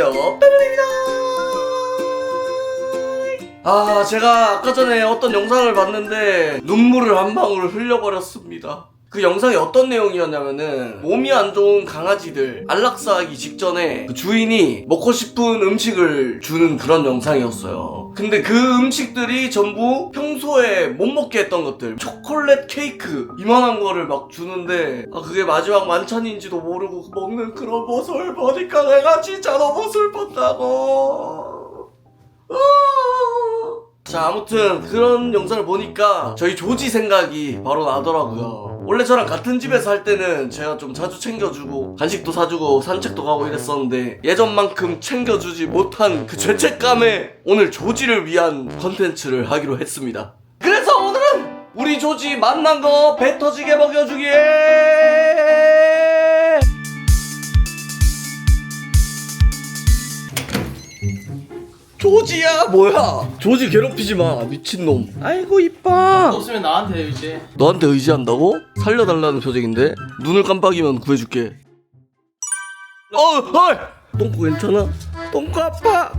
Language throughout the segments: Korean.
안녕하세요. 빼블입니다. 아, 제가 아까 전에 어떤 영상을 봤는데 눈물을 한 방울 흘려버렸습니다. 그 영상이 어떤 내용이었냐면은 몸이 안 좋은 강아지들 안락사하기 직전에 그 주인이 먹고 싶은 음식을 주는 그런 영상이었어요. 근데 그 음식들이 전부 평소에 못 먹게 했던 것들 초콜릿 케이크 이만한 거를 막 주는데 아 그게 마지막 만찬인지도 모르고 먹는 그런 모습을 보니까 내가 진짜 너무 슬펐다고. 아. 자 아무튼 그런 영상을 보니까 저희 조지 생각이 바로 나더라고요 원래 저랑 같은 집에서 할 때는 제가 좀 자주 챙겨주고 간식도 사주고 산책도 가고 이랬었는데 예전만큼 챙겨주지 못한 그 죄책감에 오늘 조지를 위한 컨텐츠를 하기로 했습니다. 그래서 오늘은 우리 조지 만난 거 배 터지게 먹여주기에 조지야 뭐야 조지 괴롭히지 마 미친놈 아이고 이뻐 없으면 나한테 이제 너한테 의지한다고? 살려달라는 표정인데 눈을 깜빡이면 구해줄게 어! 헐! 똥꼬 괜찮아? 똥꼬 아파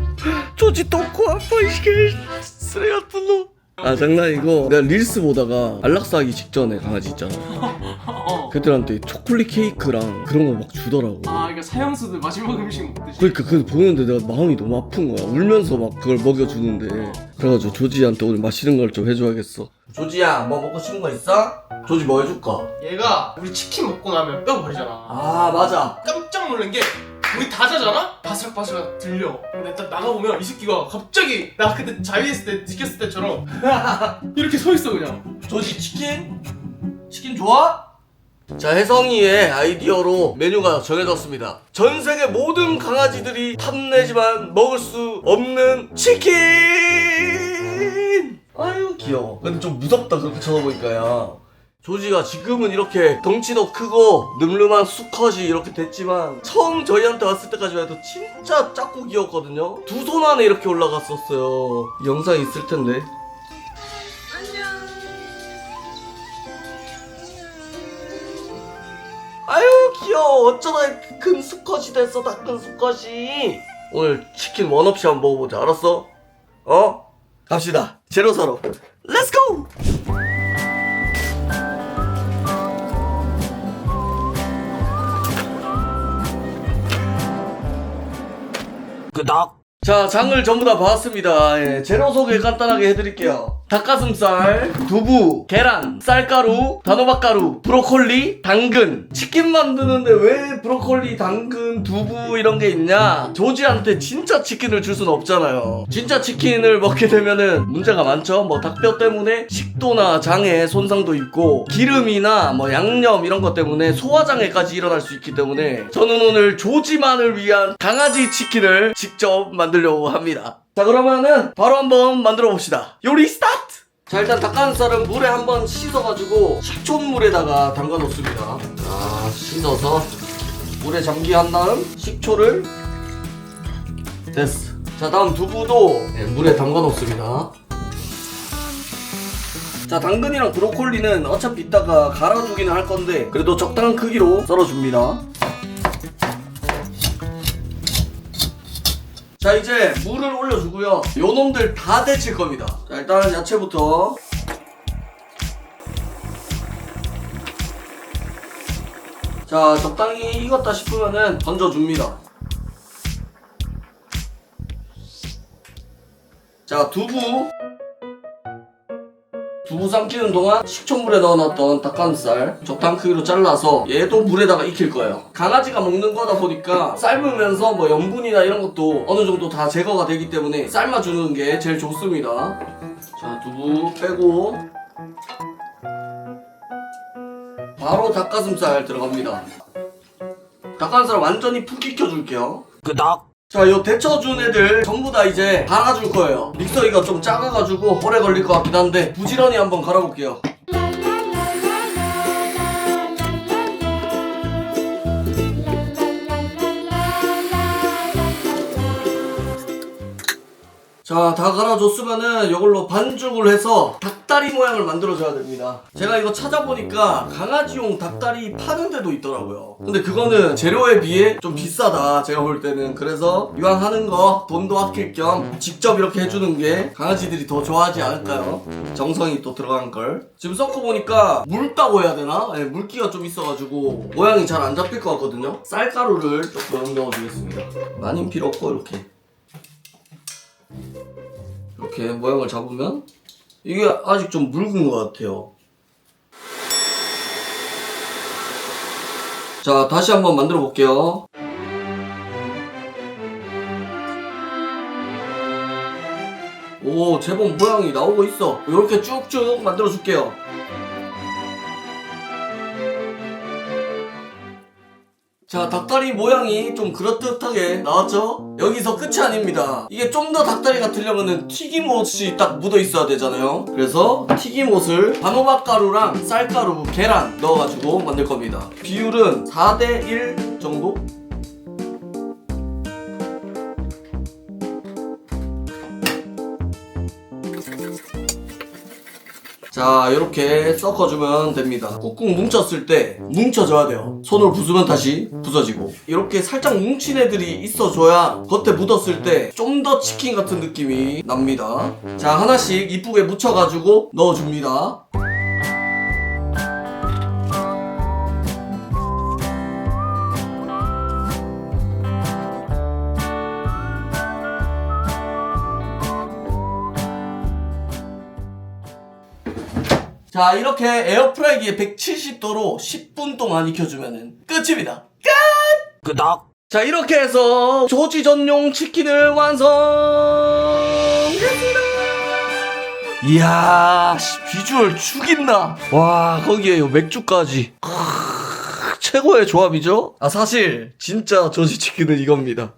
조지 똥꼬 아파 이게 쓰레 같은 놈 아 장난이고 내가 릴스 보다가 안락사하기 직전에 강아지 있잖아. 어. 걔들한테 초콜릿 케이크랑 그런 거 막 주더라고. 아 그러니까 사형수들 마지막 음식 먹듯이. 그러니까 그거 보는데 내가 마음이 너무 아픈 거야. 울면서 막 그걸 먹여주는데. 그래가지고 조지한테 오늘 맛있는 걸 좀 해줘야겠어. 조지야 뭐 먹고 싶은 거 있어? 조지 뭐 해줄까? 얘가 우리 치킨 먹고 나면 뼈 버리잖아. 아 맞아. 깜짝 놀란 게 우리 다 자잖아? 바스락바스락 들려 근데 딱 나가보면 이 새끼가 갑자기 나 그때 자위했을 때 느꼈을 때처럼 이렇게 서 있어 그냥 조지 치킨? 치킨 좋아? 자 혜성이의 아이디어로 메뉴가 정해졌습니다 전 세계 모든 강아지들이 탐내지만 먹을 수 없는 치킨 아유 귀여워 근데 좀 무섭다 그렇게 쳐다보니까 야 조지가 지금은 이렇게 덩치도 크고 늠름한 수컷이 이렇게 됐지만 처음 저희한테 왔을 때까지만 해도 진짜 귀엽거든요. 두 손 안에 이렇게 올라갔었어요. 이 영상이 있을 텐데. 아유 귀여워. 어쩌다 큰 수컷이 됐어 다 큰 수컷이. 오늘 치킨 원 없이 한번 먹어보자. 알았어? 어? 갑시다. 재료 사러 렛츠고! 끄덕. 자 장을 전부 다 봐왔습니다. 예, 재료 소개 간단하게 해드릴게요 닭가슴살, 두부, 계란, 쌀가루, 단호박가루, 브로콜리, 당근. 치킨 만드는데 왜 브로콜리, 당근, 두부 이런 게 있냐? 조지한테 진짜 치킨을 줄 수는 없잖아요. 진짜 치킨을 먹게 되면은 문제가 많죠. 뭐 닭뼈 때문에 식도나 장에 손상도 있고 기름이나 뭐 양념 이런 것 때문에 소화장애까지 일어날 수 있기 때문에 저는 오늘 조지만을 위한 강아지 치킨을 직접 만들려고 합니다 자 그러면은 바로 한번 만들어 봅시다. 요리 스타트! 자 일단 닭가슴살은 물에 한번 씻어가지고 식초물에다가 담가 놓습니다. 자 씻어서 물에 잠기한 다음 식초를 됐어. 자 다음 두부도 네, 물에 담가 놓습니다. 자 당근이랑 브로콜리는 어차피 이따가 갈아주기는 할 건데 그래도 적당한 크기로 썰어줍니다 자 이제 물을 올려주고요. 요놈들 다 데칠 겁니다. 자 일단 야채부터. 자 적당히 익었다 싶으면은 던져줍니다. 자 두부 두부 삶기는 동안 식초물에 넣어놨던 닭가슴살 적당 크기로 잘라서 얘도 물에다가 익힐 거예요. 강아지가 먹는 거다 보니까 삶으면서 뭐 염분이나 이런 것도 어느 정도 다 제거가 되기 때문에 삶아주는 게 제일 좋습니다. 자 두부 빼고 바로 닭가슴살 들어갑니다. 닭가슴살 완전히 푹 익혀줄게요. 끄덕 자, 요 데쳐준 애들 전부 다 이제 갈아줄 거예요. 믹서기가 좀 작아가지고 오래 걸릴 것 같긴 한데 부지런히 한번 갈아볼게요. 자, 다 갈아줬으면은 이걸로 반죽을 해서 닭다리 모양을 만들어줘야 됩니다. 제가 이거 찾아보니까 강아지용 닭다리 파는 데도 있더라고요. 근데 그거는 재료에 비해 좀 비싸다, 제가 볼 때는. 그래서 이왕 하는 거 돈도 아낄 겸 직접 이렇게 해주는 게 강아지들이 더 좋아하지 않을까요? 정성이 또 들어간 걸. 지금 섞어 보니까 묽다고 해야 되나? 네, 물기가 좀 있어가지고 모양이 잘 안 잡힐 것 같거든요. 쌀가루를 조금 넣어주겠습니다. 많이 필요 없고 이렇게. 이렇게 모양을 잡으면 이게 아직 좀 묽은 것 같아요. 자, 다시 한번 만들어 볼게요. 오, 제법 모양이 나오고 있어. 이렇게 쭉쭉 만들어 줄게요. 자, 닭다리 모양이 좀 그럴듯하게 나왔죠? 여기서 끝이 아닙니다. 이게 좀 더 닭다리 같으려면은 튀김옷이 딱 묻어 있어야 되잖아요. 그래서 튀김옷을 단호박 가루랑 쌀가루, 계란 넣어가지고 만들 겁니다. 비율은 4대1 정도? 자 이렇게 섞어주면 됩니다. 꾹꾹 뭉쳤을 때 뭉쳐져야 돼요. 손을 부수면 다시 부서지고. 이렇게 살짝 뭉친 애들이 있어줘야 겉에 묻었을 때 좀 더 치킨 같은 느낌이 납니다. 자 하나씩 이쁘게 묻혀가지고 넣어줍니다 자 이렇게 에어프라이기에 170도로 10분 동안 익혀주면 끝입니다. 끝! 끄덕 자 이렇게 해서 조지 전용 치킨을 완성했습니다. 이야 씨, 비주얼 죽인다. 와 거기에 요 맥주까지. 크으, 최고의 조합이죠? 아 사실 진짜 조지 치킨은 이겁니다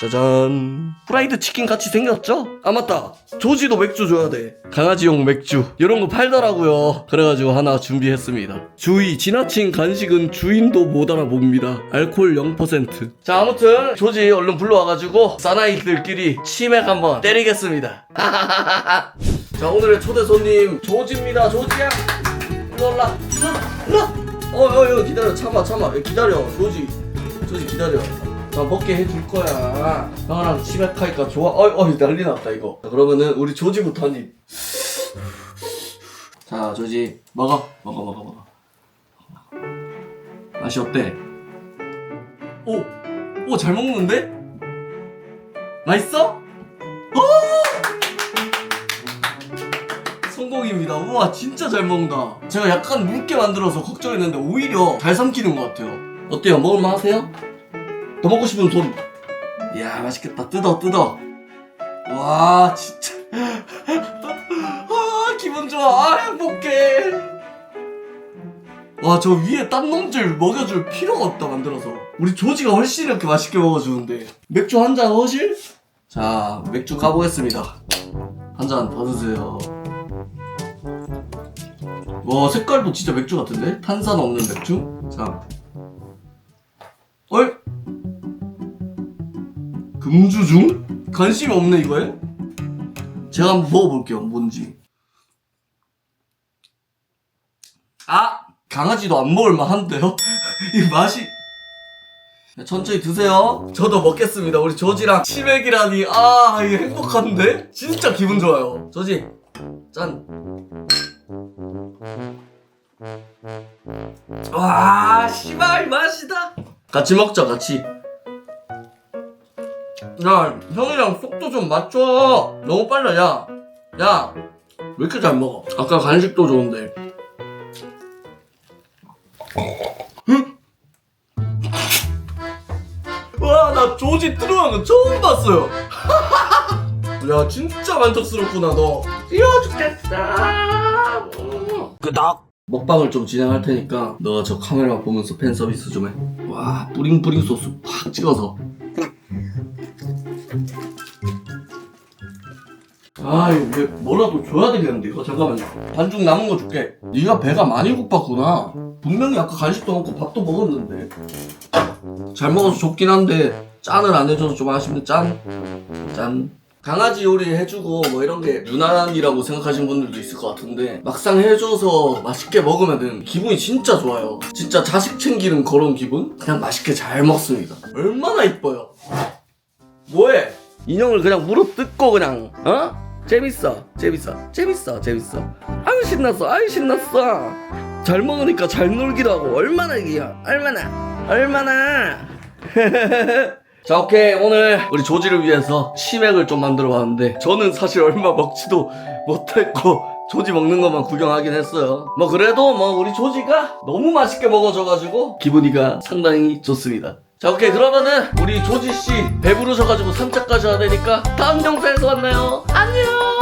짜잔. 프라이드 치킨 같이 생겼죠? 아 맞다. 조지도 맥주 줘야 돼. 강아지용 맥주. 이런 거 팔더라고요. 그래가지고 하나 준비했습니다. 주의 지나친 간식은 주인도 못 알아봅니다. 알코올 0%자 아무튼 조지 얼른 불러와가지고 사나이들끼리 치맥 한번 때리겠습니다. 자 오늘의 초대 손님 조지입니다. 조지야 일로 올라. 일로 올라 어, 어, 어, 기다려. 참아 참아. 기다려 조지. 조지 기다려 나 먹게 해줄 거야. 형아랑 치맥하니까 좋아. 어이, 어이, 난리 났다, 이거. 자, 그러면은, 우리 조지부터 한 입. 자, 조지, 먹어. 먹어, 먹어, 먹어. 맛이 어때? 오! 오, 잘 먹는데? 맛있어? 오! 성공입니다. 우와, 진짜 잘 먹는다. 제가 약간 묽게 만들어서 걱정했는데, 오히려 잘 삼키는 것 같아요. 어때요? 먹을만 하세요? 더 먹고 싶으면 돈. 이야 맛있겠다. 뜯어 뜯어. 와 진짜. 아 기분 좋아. 아 행복해. 와 저 위에 딴 놈들 먹여줄 필요가 없다 만들어서. 우리 조지가 훨씬 이렇게 맛있게 먹어주는데. 맥주 한 잔 허실? 자 맥주 까보겠습니다. 한잔 받으세요. 와 색깔도 진짜 맥주 같은데? 탄산 없는 맥주? 자. 어이? 금주중? 관심이 없네 이거에? 제가 한번 먹어볼게요 뭔지 아! 강아지도 안 먹을만 한데요? 이 맛이 천천히 드세요 저도 먹겠습니다 우리 조지랑 치맥이라니 아 이게 행복한데? 진짜 기분 좋아요 조지 짠 와, 씨발 맛이다. 같이 먹자, 같이. 야, 형이랑 속도 좀 맞춰. 너무 빨라, 야. 야, 왜 이렇게 잘 먹어? 아까 간식도 좋은데. 응? 와, 나 조지 들어간 거 처음 봤어요. 야, 진짜 만족스럽구나, 너. 귀여워 죽겠다. 끄덕. 먹방을 좀 진행할 테니까 너가 저 카메라 보면서 팬 서비스 좀 해. 와, 뿌링뿌링 소스 팍 찍어서. 아, 이거 왜 뭐라도 줘야 되겠는데 이거 잠깐만요. 반죽 남은 거 줄게. 네가 배가 많이 고팠구나. 분명히 아까 간식도 먹고 밥도 먹었는데. 잘 먹어서 좋긴 한데 짠을 안 해줘서 좀 아쉽네. 짠, 짠. 강아지 요리 해주고 뭐 이런 게 유난이라고 생각하시는 분들도 있을 것 같은데 막상 해줘서 맛있게 먹으면은 기분이 진짜 좋아요. 진짜 자식 챙기는 그런 기분? 그냥 맛있게 잘 먹습니다. 얼마나 이뻐요. 뭐해? 인형을 그냥 무릎 뜯고 그냥 어? 재밌어 재밌어 재밌어 재밌어. 아유 신났어 아유 신났어. 잘 먹으니까 잘 놀기도 하고. 얼마나 이게 얼마나 얼마나. 자 오케이. 오늘 우리 조지를 위해서 치맥을 좀 만들어 봤는데 저는 사실 얼마 먹지도 못했고 조지 먹는 것만 구경하긴 했어요. 뭐 그래도 뭐 우리 조지가 너무 맛있게 먹어줘가지고 기분이가 상당히 좋습니다 자 오케이. 그러면은 우리 조지씨 배부르셔가지고 산책까지 해야 되니까 다음 영상에서 만나요. 안녕